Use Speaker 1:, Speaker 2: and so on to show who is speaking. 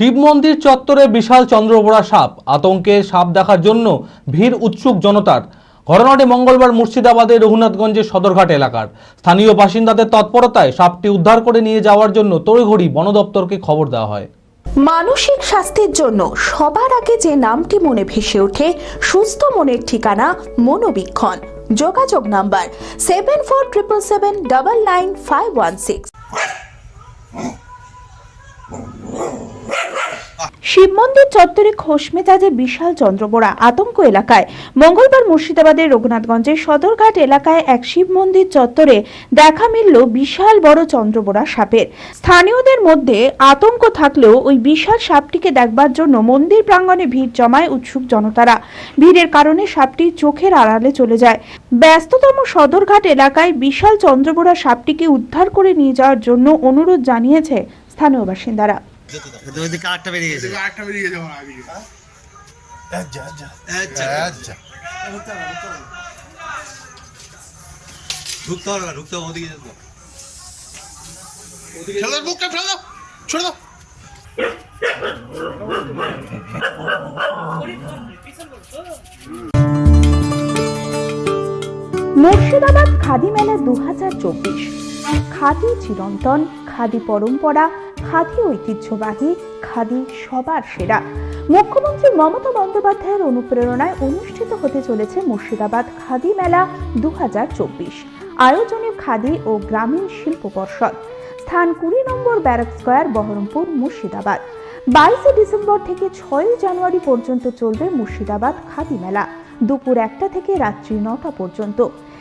Speaker 1: শিব মন্দির চত্বরে বিশাল চন্দ্রবোড়া সাপ। আতঙ্কে সাপ দেখার জন্য ভিড় উৎসুক জনতার। ঘটনাটি মঙ্গলবার মুর্শিদাবাদের রঘুনাথগঞ্জের সদরঘাট এলাকার। স্থানীয় বাসিন্দাদের তৎপরতায় সাপটি উদ্ধার করে নিয়ে যাওয়ার জন্য তড়িঘড়ি বন দপ্তরকে খবর দেওয়া হয়।
Speaker 2: মানসিক স্বাস্থ্যের জন্য সবার আগে যে নামটি মনে ভেসে ওঠে, সুস্থ মনের ঠিকানা মনোবীক্ষণ। যোগাযোগ number seven four triple seven double nine five one six. Shiv মন্দির চত্বরে খোশ মেজাজে বিশাল চন্দ্রবোড়া আতঙ্ক এলাকায়। মঙ্গলবার মুর্শিদাবাদের রঘুনাথগঞ্জের সদরঘাট এলাকায় এক শিব মন্দির চত্বরে দেখা মিলল বিশাল বড় চন্দ্রবোড়া সাপের। স্থানীয়দের মধ্যে আতঙ্ক থাকলেও ওই বিশাল সাপটিকে দেখবার জন্য মন্দির প্রাঙ্গণে ভিড় জমায় উৎসুক জনতারা। ভিড়ের কারণে সাপটি চোখের আড়ালে চলে যায়। ব্যস্ততম সদরঘাট এলাকায় বিশাল চন্দ্রবোড়া সাপটিকে উদ্ধার করে নিয়ে যাওয়ার জন্য অনুরোধ জানিয়েছে স্থানীয় বাসিন্দারা।
Speaker 3: ওই দিকে আরেকটা বেরিয়ে গেছে।
Speaker 4: একটা বেরিয়ে গেছে আমার আগে
Speaker 3: আচ্ছা ঢুকতে হবে না ঢুকতে হবে ওদিকে যেতে
Speaker 4: ফেলে দাও বুকটা ফেলে দাও ছেড়ে দাও।
Speaker 2: মুর্শিদাবাদ খাদি মেলা দু হাজার চব্বিশ। খাদি চিরন্তন খাদি পরম্পরা খাদি ঐতিহ্যবাহী, খাদি সবার সেরা। মুখ্যমন্ত্রী মমতা বন্দ্যোপাধ্যায়ের অনুপ্রেরণায় অনুষ্ঠিত হতে চলেছে মুর্শিদাবাদ খাদি মেলা দু হাজার চব্বিশ। আয়োজনে খাদি ও গ্রামীণ শিল্প পর্ষদ। স্থান কুড়ি নম্বর ব্যারাক স্কোয়ার, বহরমপুর, মুর্শিদাবাদ। বাইশে ডিসেম্বর থেকে ছয়ই জানুয়ারি পর্যন্ত চলবে মুর্শিদাবাদ খাদি মেলা। দুপুর একটা থেকে রাত্রি নটা পর্যন্ত।